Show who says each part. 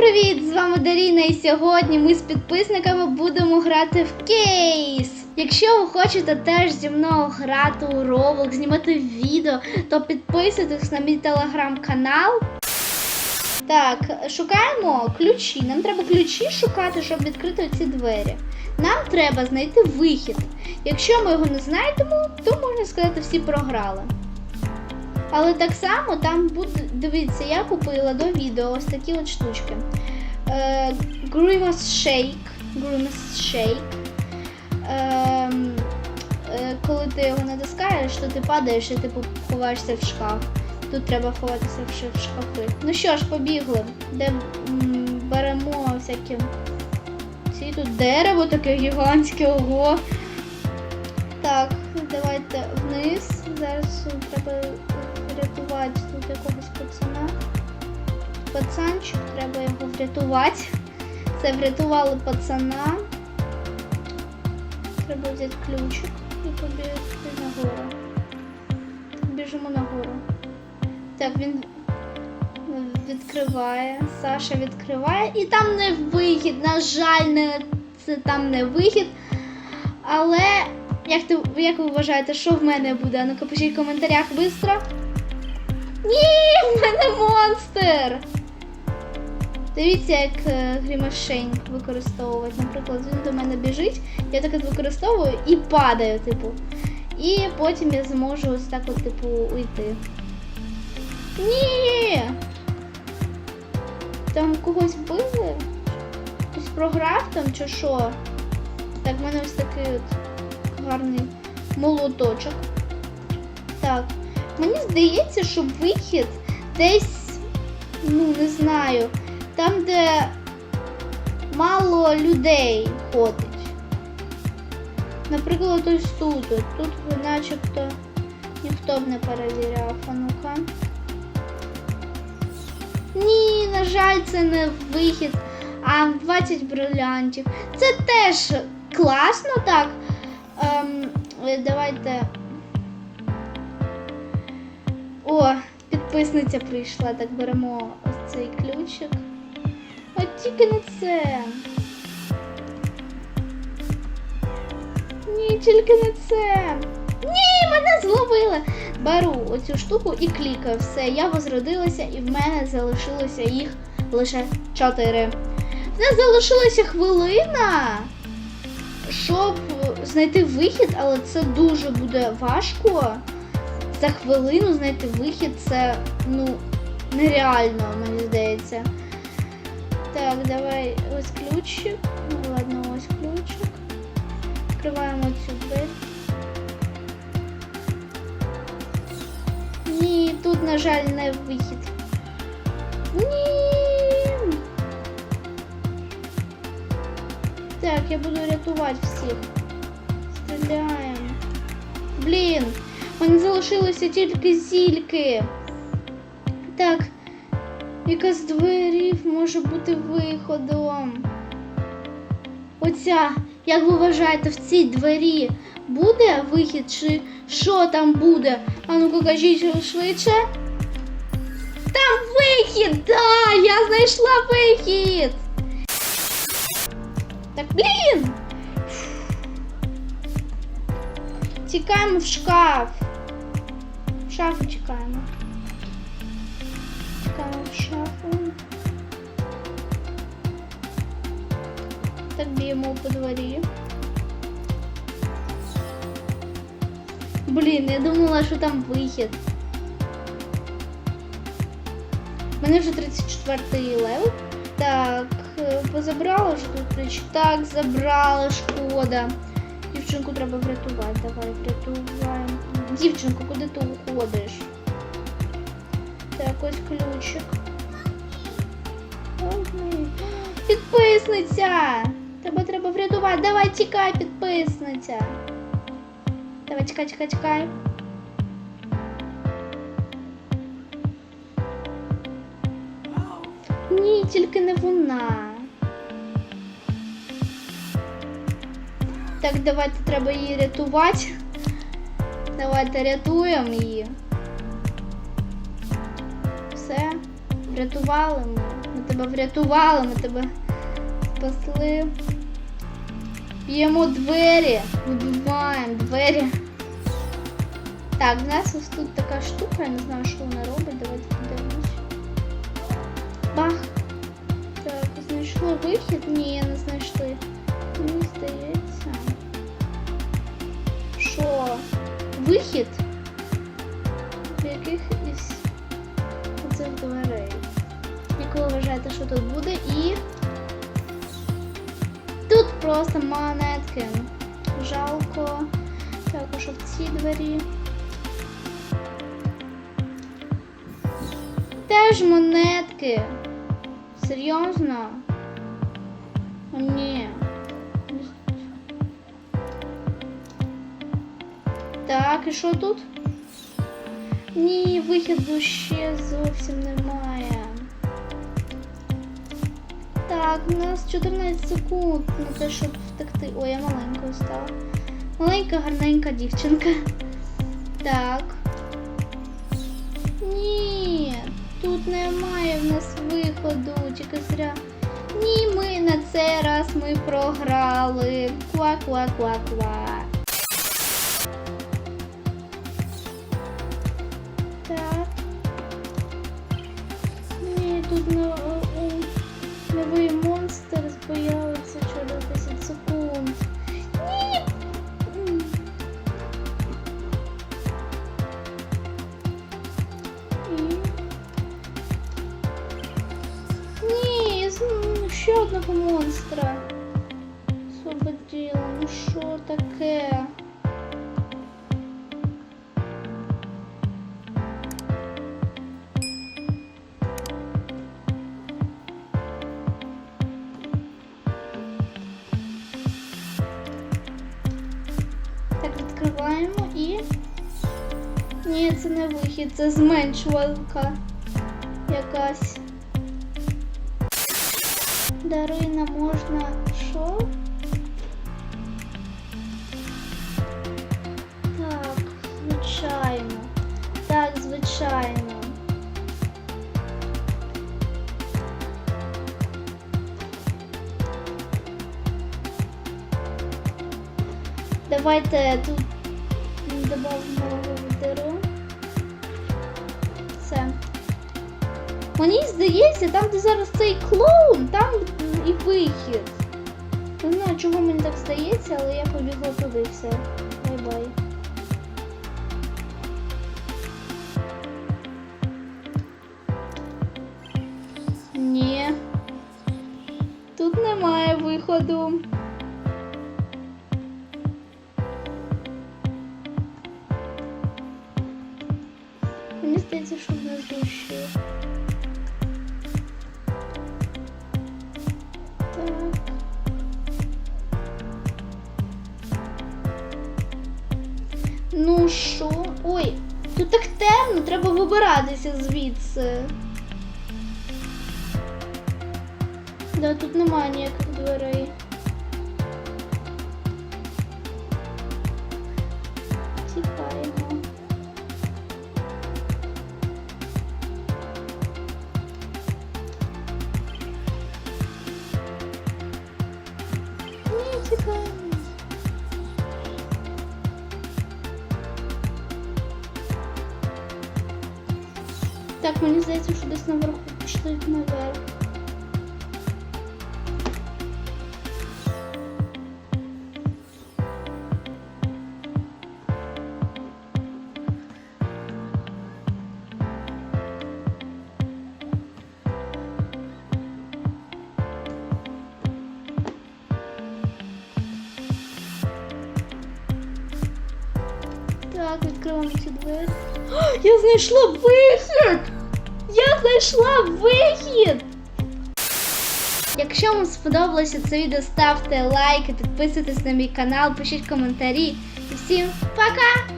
Speaker 1: привіт! З вами Даріна, і сьогодні ми з підписниками будемо грати в кейс. Якщо ви хочете теж зі мною грати у Roblox, знімати відео, то підписуйтесь на мій телеграм-канал. Так, шукаємо ключі. Нам треба ключі шукати, щоб відкрити ці двері. Нам треба знайти вихід. Якщо ми його не знайдемо, то можна сказати, всі програли. Але так само там буде. Дивіться, я купила до відео ось такі от штучки. Е, Grimace Shake. Grimace Shake. Е, е, коли ти його натискаєш, то ти падаєш і типу ховаєшся в шкаф. Тут треба ховатися в шкафи. Ну що ж, побігли. Де беремо всякі. Ці тут дерево таке гігантське, ого. Так, давайте вниз. Зараз треба врятувати тут якогось пацана. Пацанчик, треба його врятувати. Це врятували пацана. Треба взяти ключик і побігти нагору. Біжимо нагору. Так, він відкриває. Саша відкриває. І там не вихід. На жаль, не, це там не вихід. Але як, ти, як ви вважаєте, що в мене буде? Ну-ка пишіть в коментарях швидко. Ні, в мене монстр! Дивіться, як е, грімашень використовувати. Наприклад, він до мене біжить, я так от використовую і падаю, типу. І потім я зможу ось так от, типу, уйти. Ні! Там когось били? Хтось програв там чи що? Так, в мене ось такий от гарний молоточок. Так, мені здається, що вихід десь, ну не знаю, там, де мало людей ходить. Наприклад, ось тут. Тут начебто ніхто б не перевіряв. А ну-ка. Ні, на жаль, це не вихід, а 20 брилянтів. Це теж класно так. Ем, давайте. Підписниця прийшла. Так беремо ось цей ключик. От тільки не це. Ні, тільки не це. Ні, мене зловили. Беру оцю штуку і клікаю. Все, я возродилася і в мене залишилося їх лише чотири. В нас залишилася хвилина, щоб знайти вихід, але це дуже буде важко. За хвилину знайти вихід це ну нереально, мені здається. Так, давай ось ключик. Ну ладно, ось ключик. Відкриваємо цю двері. Ні, тут, на жаль, не вихід. Ні. Так, я буду рятувати всіх. Стріляємо. Блін, мене залишилося тільки зільки. Так, яка з дверів може бути виходом? Оця, як ви вважаєте, в цій двері буде вихід чи що там буде? А ну-ка кажіть швидше. Там вихід! Да, я знайшла вихід! Так, блін! Тікаємо в шкаф. Шафу. Тікаємо в шафу. Так б'ємо по дворі. Блін, я думала, що там вихід. У мене вже 34 левел. Так, е, позабрала вже тут ключ. Так, забрала, шкода. Дівчинку треба врятувати. Давай, врятуваємо. Дівчинку, куди ти уходиш? Так, ось ключик. Підписниця! Тебе треба врятувати. Давай тікай, підписниця. Давай, чекай, чекай, чекай. Ні, тільки не вона. Так, давайте треба її рятувати. Давайте рятуємо її. Все, врятували ми. Ми тебе врятували, ми тебе спасли. Б'ємо двері, вибиваємо двері. Так, в нас ось тут така штука, я не знаю, що вона робить. Давайте подивимось. Бах! Так, знайшли вихід? Ні, не знайшли. Мені здається. Що? Вихід? В яких із цих дверей? Як ви вважаєте, що тут буде? І. Тут просто монетки. Жалко. Також в ці двері. Теж монетки. Серйозно? Ні. Так, і що тут? Ні, вихіду ще зовсім немає. Так, у нас 14 секунд на те, щоб втекти. Ой, я маленькою стала. Маленька, гарненька дівчинка. Так. Ні, тут немає в нас виходу, тільки зря. Ні, ми на цей раз ми програли. Ква-ква-ква-ква. Тут новий монстр з'явиться через 10 секунд. Ні. Ні, ну, ще одного монстра. Освободила. Ну що таке? Це не вихід, це зменшувалка якась. Дарина можна що? Так, звичайно. Так, звичайно. Давайте тут додамо Мені здається, там, де зараз цей клоун, там і вихід. Не знаю, чого мені так здається, але я побігла туди все. Бай-бай. Ні. Тут немає виходу. Мені здається, що внизу ще. Так. Ну що? Ой, тут так темно, треба вибиратися звідси. Да, тут немає ніяких дверей. Так, мені здається, що десь наверху пішли наверх. Так, відкриваємо ці двері. О, Я знайшла вихід! Я знайшла вихід! Якщо вам сподобалося це відео, ставте лайки, підписуйтесь на мій канал, пишіть коментарі. І всім пока!